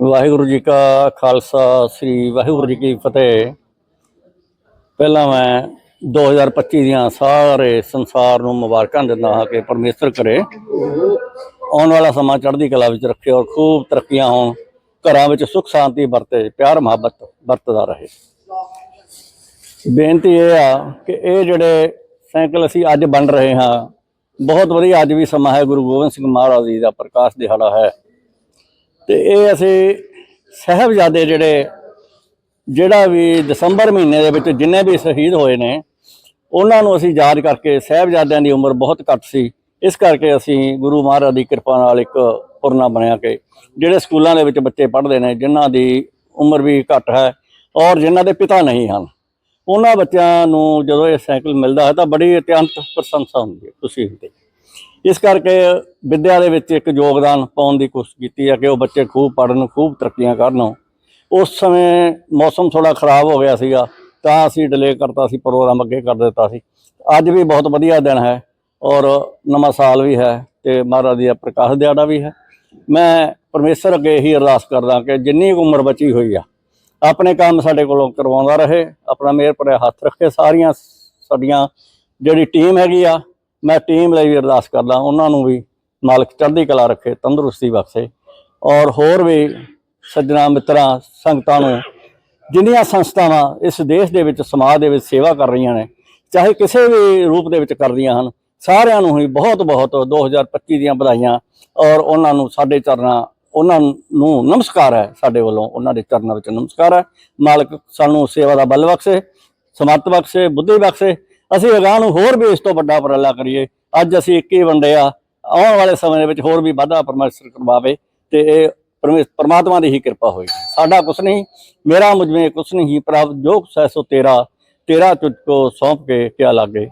ਵਾਹਿਗੁਰੂ ਜੀ ਕਾ ਖਾਲਸਾ, ਸ੍ਰੀ ਵਾਹਿਗੁਰੂ ਜੀ ਕੀ ਫਤਿਹ। ਪਹਿਲਾਂ ਮੈਂ 2025 ਦੀਆਂ ਸਾਰੇ ਸੰਸਾਰ ਨੂੰ ਮੁਬਾਰਕਾਂ ਦਿੰਦਾ ਹਾਂ ਕਿ ਪਰਮੇਸ਼ਰ ਕਰੇ। ਆਉਣ ਵਾਲਾ ਸਮਾਂ ਚੜ੍ਹਦੀ ਕਲਾ ਵਿੱਚ ਰੱਖੇ ਔਰ ਖੂਬ ਤਰੱਕੀਆਂ ਹੋਣ। ਘਰਾਂ ਵਿੱਚ ਸੁੱਖ ਸ਼ਾਂਤੀ ਵਰਤੇ, ਪਿਆਰ ਮੁਹੱਬਤ ਵਰਤਦਾ ਰਹੇ। ਬੇਨਤੀ ਇਹ ਆ ਕਿ ਇਹ ਜਿਹੜੇ ਸਾਈਕਲ ਅਸੀਂ ਅੱਜ ਬਣ ਰਹੇ ਹਾਂ, ਬਹੁਤ ਵਧੀਆ ਅੱਜ ਵੀ ਸਮਾਂ ਹੈ। ਗੁਰੂ ਗੋਬਿੰਦ ਸਿੰਘ ਮਹਾਰਾਜ ਜੀ ਦਾ ਪ੍ਰਕਾਸ਼ ਦਿਹਾੜਾ ਹੈ। ਤੇ ਇਹ ਅਸੀਂ ਸਾਹਿਬਜ਼ਾਦੇ ਜਿਹੜੇ, ਜਿਹੜਾ ਵੀ ਦਸੰਬਰ ਮਹੀਨੇ ਦੇ ਵਿੱਚ ਜਿੰਨੇ ਵੀ ਸ਼ਹੀਦ ਹੋਏ ਨੇ, ਉਹਨਾਂ ਨੂੰ ਅਸੀਂ ਯਾਦ ਕਰਕੇ ਸਾਹਿਬਜ਼ਾਦਿਆਂ ਦੀ ਉਮਰ ਬਹੁਤ ਘੱਟ ਸੀ। ਇਸ ਕਰਕੇ ਅਸੀਂ ਗੁਰੂ ਮਹਾਰਾਜ ਦੀ ਕਿਰਪਾ ਨਾਲ ਇੱਕ ਪੁਰਨਾ ਬਣਿਆ ਕਿ ਜਿਹੜੇ ਸਕੂਲਾਂ ਦੇ ਵਿੱਚ ਬੱਚੇ ਪੜ੍ਹਦੇ ਨੇ, ਜਿਨ੍ਹਾਂ ਦੀ ਉਮਰ ਵੀ ਘੱਟ ਹੈ ਔਰ ਜਿਨ੍ਹਾਂ ਦੇ ਪਿਤਾ ਨਹੀਂ ਹਨ, ਉਹਨਾਂ ਬੱਚਿਆਂ ਨੂੰ ਜਦੋਂ ਇਹ ਸਾਈਕਲ ਮਿਲਦਾ ਹੈ ਤਾਂ ਬੜੀ ਅਤਿਅੰਤ ਪ੍ਰਸ਼ੰਸਾ ਹੁੰਦੀ ਹੈ, ਖੁਸ਼ੀ ਹੁੰਦੀ ਹੈ। ਇਸ ਕਰਕੇ ਵਿੱਦਿਆ ਦੇ ਵਿੱਚ ਇੱਕ ਯੋਗਦਾਨ ਪਾਉਣ ਦੀ ਕੋਸ਼ਿਸ਼ ਕੀਤੀ ਹੈ ਕਿ ਉਹ ਬੱਚੇ ਖੂਬ ਪੜ੍ਹਨ, ਖੂਬ ਤਰੱਕੀਆਂ ਕਰਨ। ਉਸ ਸਮੇਂ ਮੌਸਮ ਥੋੜਾ ਖਰਾਬ ਹੋ ਗਿਆ ਸੀਗਾ, ਤਾਂ ਅਸੀਂ ਡਿਲੇ ਕਰਤਾ ਸੀ, ਪ੍ਰੋਗਰਾਮ ਅੱਗੇ ਕਰ ਦਿੱਤਾ ਸੀ। ਅੱਜ ਵੀ ਬਹੁਤ ਵਧੀਆ ਦਿਨ ਹੈ ਔਰ ਨਵਾਂ ਸਾਲ ਵੀ ਹੈ ਤੇ ਮਹਾਰਾਜ ਦੀ ਪ੍ਰਕਾਸ਼ ਦਿਹਾੜਾ ਵੀ ਹੈ। ਮੈਂ ਪਰਮੇਸ਼ਰ ਅੱਗੇ ਇਹੀ ਅਰਦਾਸ ਕਰਦਾ ਕਿ ਜਿੰਨੀ ਕੁ ਉਮਰ ਬਚੀ ਹੋਈ ਆ, ਆਪਣੇ ਕੰਮ ਸਾਡੇ ਕੋਲੋਂ ਕਰਵਾਉਂਦਾ ਰਹੇ, ਆਪਣਾ ਮਿਹਰ ਭਰਿਆ ਹੱਥ ਰੱਖੇ ਸਾਰੀਆਂ, ਸਾਡੀਆਂ ਜਿਹੜੀ ਟੀਮ ਹੈਗੀ ਆ ਮੈਂ ਟੀਮ ਲਈ ਵੀ ਅਰਦਾਸ ਕਰਦਾ, ਉਹਨਾਂ ਨੂੰ ਵੀ ਮਾਲਕ ਚੜ੍ਹਦੀ ਕਲਾ ਰੱਖੇ, ਤੰਦਰੁਸਤੀ ਬਖਸ਼ੇ ਔਰ ਹੋਰ ਵੀ ਸੱਜਣਾ ਮਿੱਤਰਾਂ, ਸੰਗਤਾਂ ਨੂੰ ਜਿੰਨੀਆਂ ਸੰਸਥਾਵਾਂ ਇਸ ਦੇਸ਼ ਦੇ ਵਿੱਚ, ਸਮਾਜ ਦੇ ਵਿੱਚ ਸੇਵਾ ਕਰ ਰਹੀਆਂ ਨੇ, ਚਾਹੇ ਕਿਸੇ ਵੀ ਰੂਪ ਦੇ ਵਿੱਚ ਕਰਦੀਆਂ ਹਨ, ਸਾਰਿਆਂ ਨੂੰ ਹੀ ਬਹੁਤ ਬਹੁਤ 2025 ਦੀਆਂ ਵਧਾਈਆਂ ਔਰ ਉਹਨਾਂ ਨੂੰ ਸਾਡੇ ਚਰਨਾਂ, ਉਹਨਾਂ ਨੂੰ ਨਮਸਕਾਰ ਹੈ, ਸਾਡੇ ਵੱਲੋਂ ਉਹਨਾਂ ਦੇ ਚਰਨਾਂ ਵਿੱਚ ਨਮਸਕਾਰ ਹੈ। ਮਾਲਕ ਸਾਨੂੰ ਸੇਵਾ ਦਾ ਬਲ ਬਖਸ਼ੇ, ਸਮਰਥ ਬਖਸ਼ੇ, ਬੁੱਧੀ ਬਖਸ਼ੇ ਅਸੀਂ ਅਗਾਹ ਨੂੰ ਹੋਰ ਵੀ ਇਸ ਤੋਂ ਵੱਡਾ ਉਪਰਾਲਾ ਕਰੀਏ। ਅੱਜ ਅਸੀਂ ਇੱਕ ਹੀ ਵੰਡੇ ਆ। ਆਉਣ ਵਾਲੇ ਸਮੇਂ ਦੇ ਵਿੱਚ ਹੋਰ ਵੀ ਵਾਧਾ ਪਰਮੇਸ਼ਰ ਕਰਵਾਵੇ ਤੇ ਇਹ ਪਰਮਾਤਮਾ ਦੀ ਹੀ ਕਿਰਪਾ ਹੋਈ ਸਾਡਾ ਕੁਛ ਨਹੀਂ, ਮੇਰਾ ਮੁਜਵੇਂ ਕੁਛ ਨਹੀਂ, ਪ੍ਰਭ ਜੋ ਸੈ ਸੋ ਤੇਰਾ ਤੇਰਾ ਤੁਝ ਕੋ ਸੌਂਪ ਕੇ ਕਿਆ ਲਾਗੇ?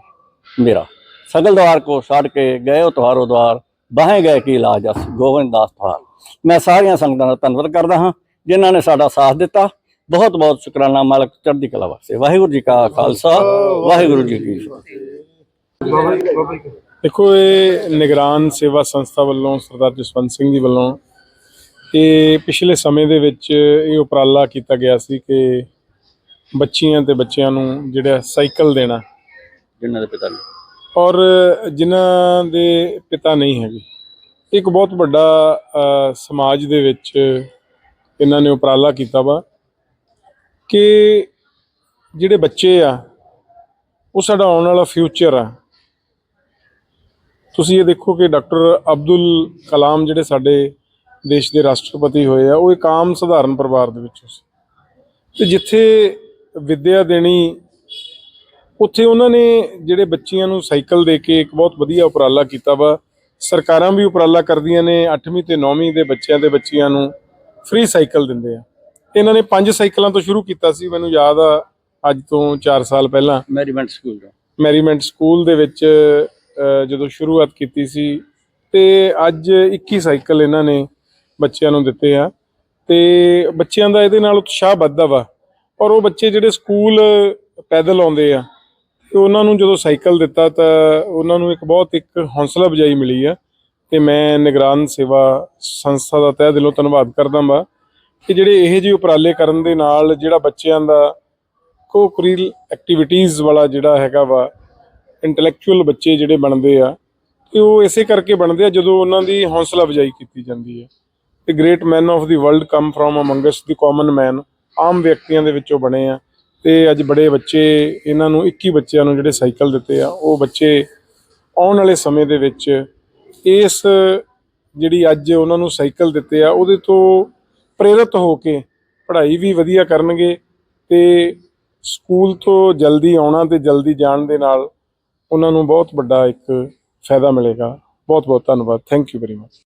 ਮੇਰਾ। ਸਗਲ ਦਵਾਰ ਕੋ ਛੱਡ ਕੇ ਗਏ ਹੋ ਤੁਹਾਰੋ ਦਵਾਰ, ਬਾਹੇ ਗਏ ਕੀ ਇਲਾਜ ਅਸ ਗੋਵਿੰਦ ਦਾਸ ਮੈਂ ਸਾਰੀਆਂ ਸੰਗਤਾਂ ਦਾ ਧੰਨਵਾਦ ਕਰਦਾ ਹਾਂ, ਜਿਨ੍ਹਾਂ ਨੇ ਸਾਡਾ ਸਾਥ ਦਿੱਤਾ। ਬਹੁਤ ਬਹੁਤ ਸ਼ੁਕਰਾਨਾ ਮਾਲਕ ਚੜ੍ਹਦੀ ਕਲਾ ਵਾਸਤੇ। ਵਾਹਿਗੁਰੂ ਜੀ ਕਾ ਖਾਲਸਾ ਵਾਹਿਗੁਰੂ ਜੀ ਕੀ ਫਤਿਹ। ਦੇਖੋ ਇਹ ਨਿਗਰਾਨ ਸੇਵਾ ਸੰਸਥਾ ਵੱਲੋਂ ਸਰਦਾਰ ਜਸਵੰਤ ਸਿੰਘ ਜੀ ਵੱਲੋਂ ਇਹ ਪਿਛਲੇ ਸਮੇਂ ਦੇ ਵਿੱਚ ਇਹ ਉਪਰਾਲਾ ਕੀਤਾ ਗਿਆ ਸੀ ਕਿ ਬੱਚੀਆਂ ਤੇ ਬੱਚਿਆਂ ਨੂੰ ਜਿਹੜਾ ਸਾਈਕਲ ਦੇਣਾ। ਜਿਨ੍ਹਾਂ ਦੇ ਪਿਤਾ ਨੇ। ਔਰ ਜਿਨ੍ਹਾਂ ਦੇ ਪਿਤਾ ਨਹੀਂ ਹੈਗੇ। ਇੱਕ ਬਹੁਤ ਵੱਡਾ ਸਮਾਜ ਦੇ ਵਿੱਚ ਇਹਨਾਂ ਨੇ ਉਪਰਾਲਾ ਕੀਤਾ ਵਾ। ਕਿ ਜਿਹੜੇ ਬੱਚੇ ਆ, ਉਹ ਸਾਡਾ ਆਉਣ ਵਾਲਾ ਫਿਊਚਰ ਆ। ਤੁਸੀਂ ਇਹ ਦੇਖੋ ਕਿ ਡਾਕਟਰ ਅਬਦੁਲ ਕਲਾਮ ਜਿਹੜੇ ਸਾਡੇ ਦੇਸ਼ ਦੇ ਰਾਸ਼ਟਰਪਤੀ ਹੋਏ ਆ, ਉਹ ਇੱਕ ਆਮ ਸਧਾਰਨ ਪਰਿਵਾਰ ਦੇ ਵਿੱਚੋਂ ਸੀ। ਤੇ ਜਿੱਥੇ ਵਿੱਦਿਆ ਦੇਣੀ, ਉੱਥੇ ਉਹਨਾਂ ਨੇ ਜਿਹੜੇ ਬੱਚਿਆਂ ਨੂੰ ਸਾਈਕਲ ਦੇ ਕੇ ਇੱਕ ਬਹੁਤ ਵਧੀਆ ਉਪਰਾਲਾ ਕੀਤਾ ਵਾ। ਸਰਕਾਰਾਂ ਵੀ ਉਪਰਾਲਾ ਕਰਦੀਆਂ ਨੇ 8ਵੀਂ ਤੇ 9ਵੀਂ ਦੇ ਬੱਚਿਆਂ ਦੇ ਬੱਚਿਆਂ ਨੂੰ ਫ੍ਰੀ ਸਾਈਕਲ ਦਿੰਦੇ ਆ। ਇਹਨਾਂ ਨੇ ਪੰਜ ਸਾਈਕਲਾਂ ਤੋਂ ਸ਼ੁਰੂ ਕੀਤਾ ਸੀ ਮੈਨੂੰ ਯਾਦ ਆ ਅੱਜ ਤੋਂ 4 ਸਾਲ ਪਹਿਲਾਂ। ਮੈਰੀਮੈਂਟ ਸਕੂਲ ਦਾ ਮੈਰੀਮੈਂਟ ਸਕੂਲ ਦੇ ਵਿੱਚ ਜਦੋਂ ਸ਼ੁਰੂਆਤ ਕੀਤੀ ਸੀ ਤੇ ਅੱਜ 21 ਸਾਈਕਲ ਇਹਨਾਂ ਨੇ ਬੱਚਿਆਂ ਨੂੰ ਦਿੱਤੇ ਆ। ਤੇ ਬੱਚਿਆਂ ਦਾ ਇਹਦੇ ਨਾਲ ਉਤਸ਼ਾਹ ਵੱਧਦਾ ਵਾ। ਔਰ ਉਹ ਬੱਚੇ ਜਿਹੜੇ ਸਕੂਲ ਪੈਦਲ ਆਉਂਦੇ ਆ ਤੇ ਉਹਨਾਂ ਨੂੰ ਜਦੋਂ ਸਾਈਕਲ ਦਿੱਤਾ ਤਾਂ ਉਹਨਾਂ ਨੂੰ ਇੱਕ ਬਹੁਤ ਇੱਕ ਹੌਸਲਾ ਅਫਜ਼ਾਈ ਮਿਲੀ ਆ। ਤੇ ਮੈਂ ਨਿਗਰਾਨ ਸੇਵਾ ਸੰਸਥਾ ਦਾ ਤਹਿ ਦਿਲੋਂ ਧੰਨਵਾਦ ਕਰਦਾ ਹਾਂ ਕਿ ਜਿਹੜੇ ਇਹ ਜਿਹੇ ਉਪਰਾਲੇ ਕਰਨ ਦੇ ਨਾਲ ਜਿਹੜਾ ਬੱਚਿਆਂ ਦਾ ਕੋ ਕਰੀਲ ਐਕਟੀਵਿਟੀਜ਼ ਵਾਲਾ ਜਿਹੜਾ ਹੈਗਾ ਵਾ ਇੰਟੈਲੈਕਚੁਅਲ ਬੱਚੇ ਜਿਹੜੇ ਬਣਦੇ ਆ, ਤੇ ਉਹ ਇਸੇ ਕਰਕੇ ਬਣਦੇ ਆ ਜਦੋਂ ਉਹਨਾਂ ਦੀ ਹੌਸਲਾ ਅਫਜ਼ਾਈ ਕੀਤੀ ਜਾਂਦੀ ਹੈ। ਤੇ great man of the world come from amongst the common man ਆਮ ਵਿਅਕਤੀਆਂ ਦੇ ਵਿੱਚੋਂ ਬਣੇ ਆ। ਤੇ ਅੱਜ ਬੜੇ ਬੱਚੇ ਇਹਨਾਂ ਨੂੰ 21 ਬੱਚਿਆਂ ਨੂੰ ਜਿਹੜੇ ਸਾਈਕਲ ਦਿੱਤੇ ਆ, ਉਹ ਬੱਚੇ ਆਉਣ ਵਾਲੇ ਸਮੇਂ ਦੇ ਵਿੱਚ ਇਸ ਜਿਹੜੀ ਅੱਜ ਉਹਨਾਂ ਨੂੰ ਸਾਈਕਲ ਦਿੱਤੇ ਆ, ਉਹਦੇ ਤੋਂ ਪ੍ਰੇਰਿਤ ਹੋ ਕੇ ਪੜ੍ਹਾਈ ਵੀ ਵਧੀਆ ਕਰਨਗੇ ਤੇ ਸਕੂਲ ਤੋਂ ਜਲਦੀ ਆਉਣਾ ਤੇ ਜਲਦੀ ਜਾਣ ਦੇ ਨਾਲ ਉਹਨਾਂ ਨੂੰ ਬਹੁਤ ਵੱਡਾ ਇੱਕ ਫਾਇਦਾ ਮਿਲੇਗਾ। ਬਹੁਤ ਬਹੁਤ ਧੰਨਵਾਦ। Thank you very much